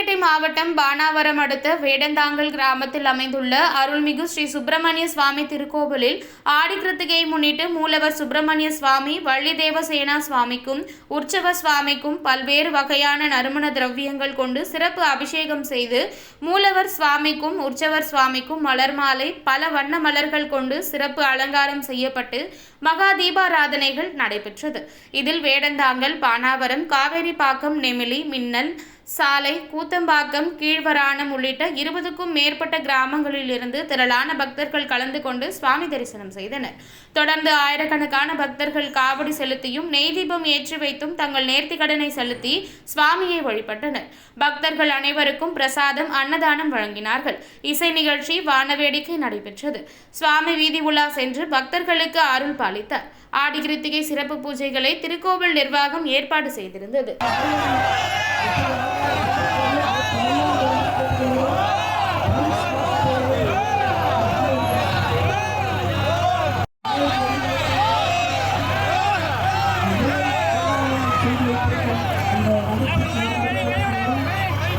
மாவட்டம் பானாவரம் அடுத்த வேடந்தாங்கல் கிராமத்தில் அமைந்துள்ள அருள்மிகு ஸ்ரீ சுப்பிரமணிய சுவாமி திருக்கோவிலில் ஆடி கிருத்திகையை முன்னிட்டு மூலவர் சுப்பிரமணிய சுவாமி வள்ளி தேவசேனா சுவாமிக்கும் உற்சவ சுவாமிக்கும் பல்வேறு வகையான நறுமண திரவியங்கள் கொண்டு சிறப்பு அபிஷேகம் செய்து மூலவர் சுவாமிக்கும் உற்சவர் சுவாமிக்கும் மலர் மாலை பல வண்ண மலர்கள் கொண்டு சிறப்பு அலங்காரம் செய்யப்பட்டு மகா தீபாராதனைகள் நடைபெற்றது. இதில் வேடந்தாங்கல் பானாவரம் காவேரிப்பாக்கம் நெமிலி மின்னல் சாலை கூத்தம்பாக்கம் கீழ்வராணம் உள்ளிட்ட இருபதுக்கும் மேற்பட்ட கிராமங்களிலிருந்து திரளான பக்தர்கள் கலந்து கொண்டு சுவாமி தரிசனம் செய்தனர். தொடர்ந்து ஆயிரக்கணக்கான பக்தர்கள் காவடி செலுத்தியும் நெய் தீபம் ஏற்றி வைத்தும் தங்கள் நேர்த்திக்கடனை செலுத்தி சுவாமியை வழிபட்டனர். பக்தர்கள் அனைவருக்கும் பிரசாதம் அன்னதானம் வழங்கினார்கள். இசை நிகழ்ச்சி வானவேடிக்கை நடைபெற்றது. சுவாமி வீதி உலா சென்று பக்தர்களுக்கு அருள் பாலித்தார். ஆடி கிருத்திகை சிறப்பு பூஜைகளை திருக்கோவில் நிர்வாகம் ஏற்பாடு செய்திருந்தது.